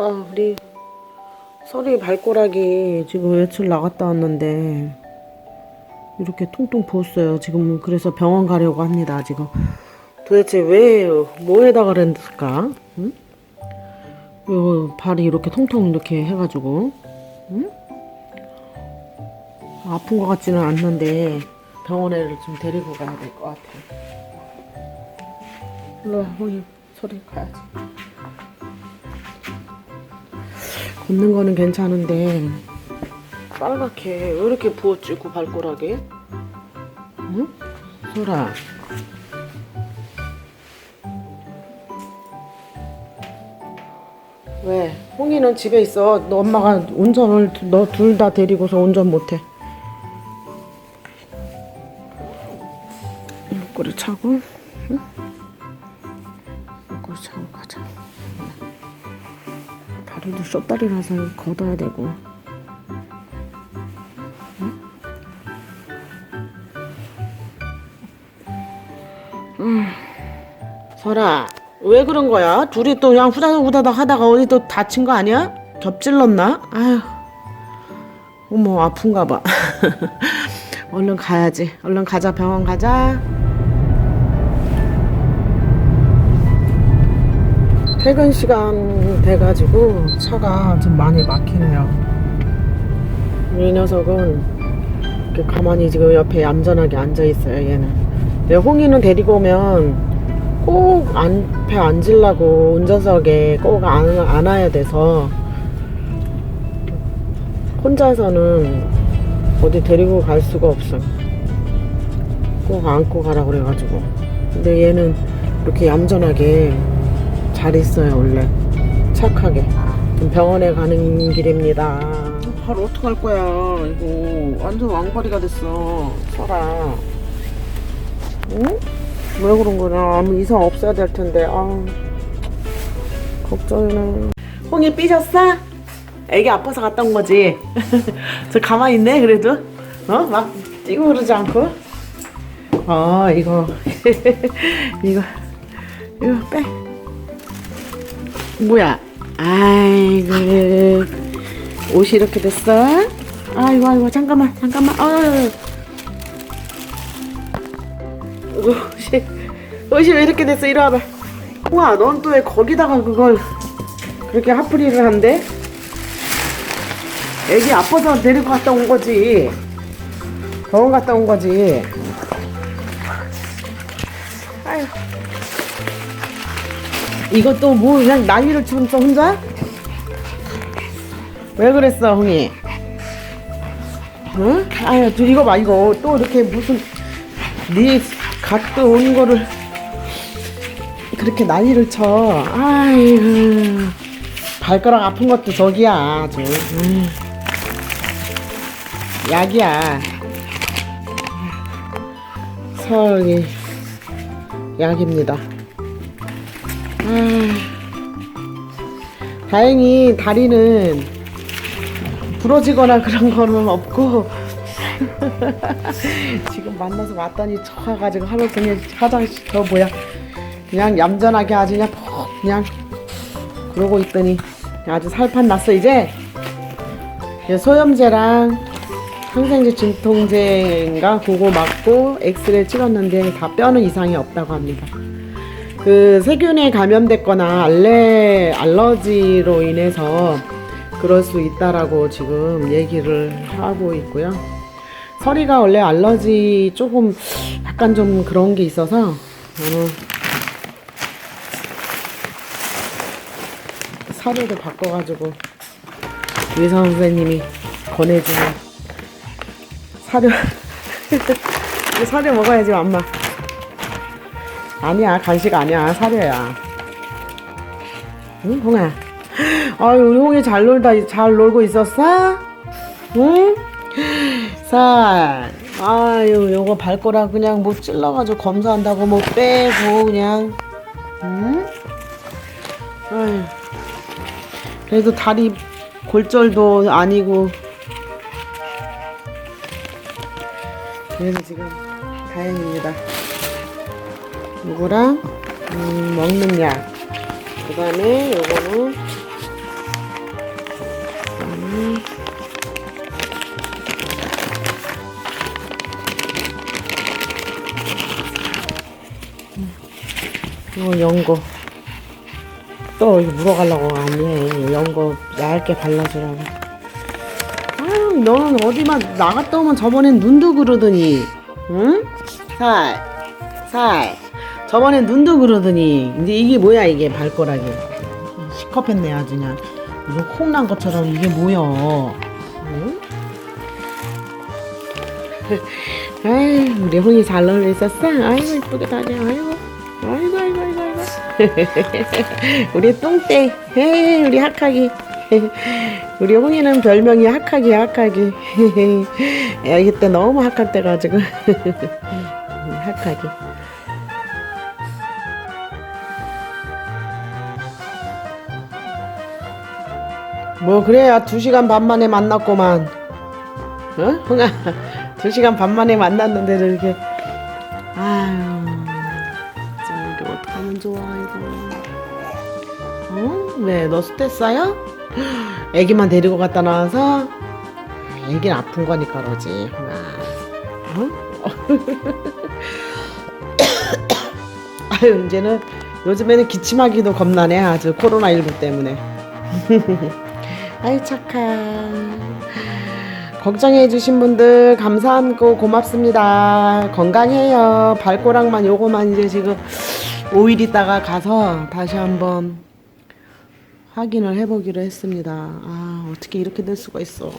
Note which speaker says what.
Speaker 1: 아, 우리 설이 발가락이 지금 며칠 나갔다 왔는데 이렇게 통통 부었어요. 지금 그래서 병원 가려고 합니다. 지금 도대체 왜 뭐에다가 그랬을까? 응? 요 발이 이렇게 통통 이렇게 해가지고 응? 아픈 것 같지는 않는데 병원에 좀 데리고 가야 될 것 같아. 일로 와, 호이 소리 가야지. 걷는 거는 괜찮은데 빨갛게 왜 이렇게 부었지 그 발가락에? 응? 소라 왜? 홍이는 집에 있어 너 엄마가 운전을 너 둘 다 데리고서 운전 못해 목걸이 차고 응? 목걸이 차고 가자 다리도 숏다리라서 걷어야 되고 음. 설아 왜 그런 거야? 둘이 또 그냥 후다닥 후다닥 하다가 어디 또 다친 거 아니야? 겹질렀나? 아휴 어머 아픈가 봐 얼른 가야지 얼른 가자 병원 가자 퇴근 시간 돼가지고 차가 좀 많이 막히네요. 이 녀석은 가만히 지금 옆에 얌전하게 앉아 있어요. 얘는. 내 홍이는 데리고 오면 꼭 앞에 앉으려고 운전석에 꼭 안, 안아야 돼서 혼자서는 어디 데리고 갈 수가 없어. 꼭 안고 가라 그래가지고. 근데 얘는 이렇게 얌전하게 잘 있어요 원래. 착하게. 좀 병원에 가는 길입니다. 발 어떡할 거야. 이거 완전 왕거리가 됐어. 설아. 응? 왜 그런 거냐? 아무 이상 없어야 될 텐데. 아 걱정이네. 홍이 삐졌어? 애기 아파서 갔다 온 거지? 저 가만히 있네 그래도. 어? 막 뛰고 그러지 않고? 어 이거. 이거. 이거 빼 뭐야? 아이고 옷이 이렇게 됐어? 아이고 아이고 잠깐만 잠깐만 아유 옷이 옷이 왜 이렇게 됐어? 이리 와봐. 우와 넌 또 왜 거기다가 그걸 그렇게 핫프리를 한대? 애기 아파서 데리고 갔다 온 거지. 병원 갔다 온 거지. 아유. 이것도 뭐 그냥 난리를 치면서 혼자? 왜 그랬어 홍이? 응? 아유 저 이거 봐 이거 또 이렇게 무슨 네 갖고 온 거를 그렇게 난리를 쳐 아이고 발가락 아픈 것도 저기야 음. 약이야 설이 약입니다 아, 다행히 다리는 부러지거나 그런 거는 없고 지금 만나서 왔더니 쳐가지고 하루 종일 화장실 저 뭐야 그냥 얌전하게 아주 그냥 푹 그냥 그러고 있더니 아주 살판 났어 이제 소염제랑 항생제 진통제인가? 그거 맞고 엑스레이 찍었는데 다 뼈는 이상이 없다고 합니다. 그 세균에 감염됐거나 알레 알러지로 인해서 그럴 수 있다라고 지금 얘기를 하고 있고요. 서리가 원래 알러지 조금 약간 좀 그런 게 있어서 어, 사료를 바꿔가지고 의사 선생님이 권해주는 사료 사료 먹어야지 엄마. 아니야 간식 아니야 사료야. 응 홍아? 아유 우리 홍이 잘 놀다 잘 놀고 있었어? 응? 살. 아유 요거 발가락 그냥 뭐 찔러가지고 검사한다고 뭐 빼고 그냥. 응? 아유. 그래도 다리 골절도 아니고. 그래서 지금 다행입니다 요거랑 음, 먹는 약. 그 다음에 요거는 음, 음 이거 연고 또 물어가려고 안해 연고 얇게 발라주라고 아 너는 어디만 나갔다 오면 저번엔 눈도 그러더니 응? 살 살. 저번엔 눈도 그러더니 이제 이게 뭐야 이게 발가락이 시커했네 아주 그냥. 이거 콩난 것처럼 이게 뭐야 응? 아이 우리 홍이 잘 놀고 있었어? 아이고 이쁘게 다녀 아이고 아이고 아이고 아이고 아이고. 우리 똥땡 에이 우리 학학이 우리 홍이는 별명이 학학이 학학이 애기 때 너무 학학 돼가지고 학학이 뭐 그래야 두 시간 반 만에 만났구만 어? 홍아 두 시간 반 만에 만났는데도 이렇게 아유 진짜 이게 어떡하면 좋아 이거 어? 왜? 너 스트레스야? 애기만 데리고 갔다 나와서? 애기는 아픈 거니까 그러지 홍아 어? 아유 이제는 요즘에는 기침하기도 겁나네 아주 코로나 19 때문에 아이 착한 걱정해 주신 분들 감사하고 고맙습니다. 건강해요. 발꼬락만 요거만 이제 지금 5일 있다가 가서 다시 한번 확인을 해보기로 했습니다. 아 어떻게 이렇게 될 수가 있어